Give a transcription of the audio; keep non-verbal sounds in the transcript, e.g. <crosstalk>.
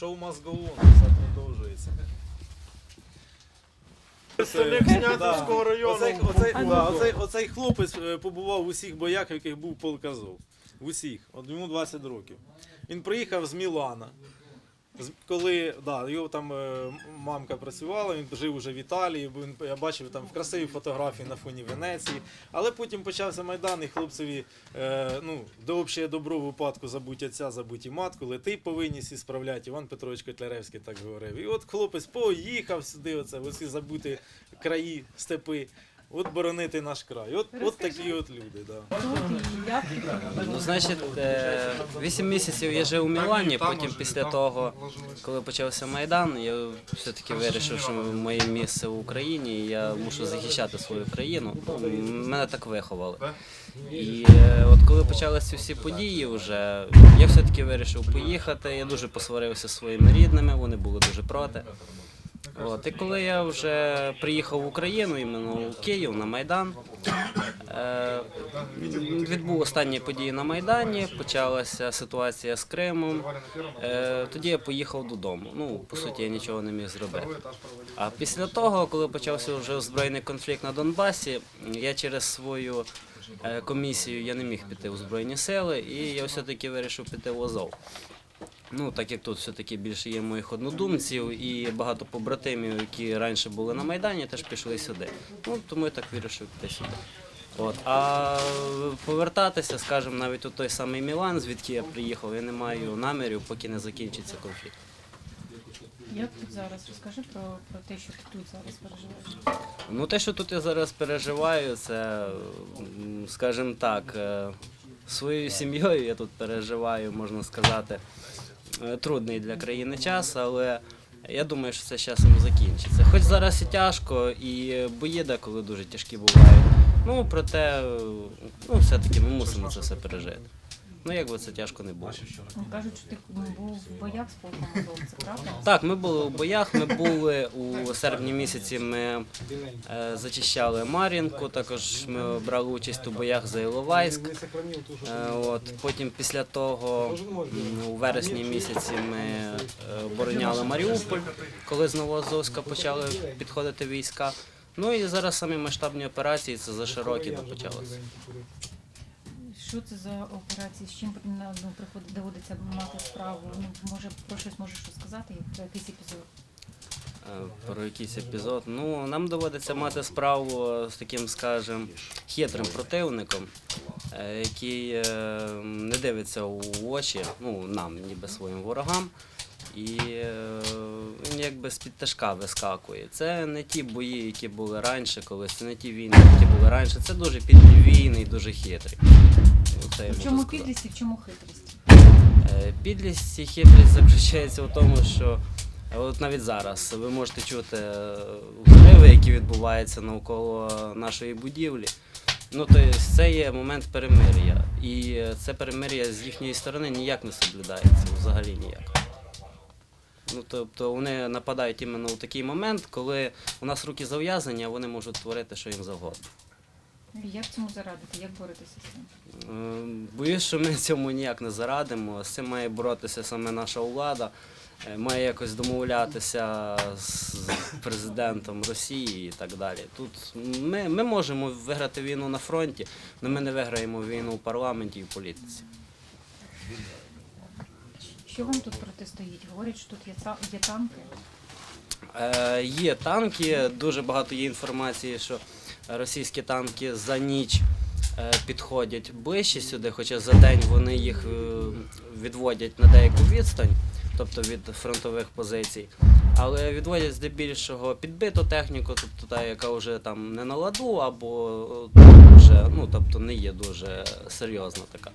Шоу must go on, все продовжується. Представник Снятинського району. Оцей, оцей, да, оцей, оцей хлопець е, побував в усіх боях, в яких був полк Азов. В усіх. От йому 20 років. Він приїхав з Мілана. Коли да, його там е, мамка працювала, він жив уже в Італії, він, я бачив там красиві фотографії на фоні Венеції. Але потім почався Майдан, і хлопцеві е, ну, до общого добро випадку забудь отця, забудь і матку, але ти повинні всі справляти. Іван Петрович Котляревський так говорив. І от хлопець поїхав сюди, оце, в оці забуті краї, степи. От боронити наш край. От, от такі от люди. Да. Ну, значить, е, 8 місяців я жив у Мілані, потім після того, коли почався Майдан, я все-таки вирішив, що моє місце в Україні, і я мушу захищати свою країну. Ну, Мене так виховали. І е, от коли почалися всі події, вже я все-таки вирішив поїхати. Я дуже посварився зі своїми рідними, вони були дуже проти. От, і коли я вже приїхав в Україну, іменно в Київ на Майдан, е, відбув останні події на Майдані, почалася ситуація з Кримом. Е, тоді я поїхав додому. Ну, по суті, я нічого не міг зробити. А після того, коли почався вже збройний конфлікт на Донбасі, я через свою е, комісію я не міг піти у Збройні сили, і я все-таки вирішив піти в Азов. Ну, так як тут все-таки більше є моїх однодумців і багато побратимів, які раніше були на Майдані, теж пішли сюди. Ну, тому я так вирішив піти сюди. От. А повертатися, скажімо, навіть у той самий Мілан, звідки я приїхав, я не маю намірів, поки не закінчиться конфлікт. як тут зараз? Розкажи про, про те, що ти тут зараз переживаєш. Ну, те, що тут я зараз переживаю, це, скажімо так, е, своєю сім'єю я тут переживаю, можна сказати, трудний для країни час, але я думаю, що це часом закінчиться. Хоч зараз і тяжко, і бої деколи дуже тяжкі бувають. Ну, проте, е, ну, все-таки ми мусимо це все пережити. Ну, як би це тяжко не було. Ну, Кажуть, що ти ну, був в боях з полком Азов, це правда? Так, ми були у боях. Ми були у серпні місяці. Ми е, зачищали Мар'їнку. Також ми брали участь у боях за Іловайськ. Е, от потім після того, м, у вересні місяці, ми е, обороняли Маріуполь, коли з Новоазовська почали підходити війська. Ну і зараз самі масштабні операції це за Широкіно почалося. Що це за операції? З чим на ну, приходить доводиться мати справу? Ну, може, про щось можеш розказати, про якийсь епізод? Е, Про якийсь епізод. Ну, нам доводиться мати справу з таким, скажем, хитрим противником, е, який е, не дивиться у очі, ну, нам, ніби своїм ворогам. І якби з-під тяжка вискакує. Це не ті бої, які були раніше колись, це не ті війни, які були раніше. Це дуже підвійний, дуже хитрий. Оце В чому підлість і в чому хитрість? Е, Підлість і хитрість заключається в тому, що е, от навіть зараз ви можете чути е, взриви, які відбуваються навколо нашої будівлі. Ну, тобто це є момент перемир'я. І це перемир'я з їхньої сторони ніяк не соблюдається, взагалі ніяк. Ну, тобто вони нападають іменно у такий момент, коли у нас руки зав'язані, а вони можуть творити, що їм завгодно. Як цьому зарадити? Як боротися з цим? Е, Боюсь, що ми <laughs> цьому ніяк не зарадимо. З цим має боротися саме наша влада, е, має якось домовлятися з президентом Росії і так далі. Тут ми, ми можемо виграти війну на фронті, але ми не виграємо війну в парламенті і в політиці. Що вам тут протистоїть? Говорять, що тут є, є танки. Е, є танки, дуже багато є інформації, що російські танки за ніч е, підходять ближче сюди, хоча за день вони їх е, відводять на деяку відстань, тобто від фронтових позицій. Але відводять здебільшого підбиту техніку, тобто та, яка вже там не на ладу, або е, вже ну, тобто не є дуже серйозна така.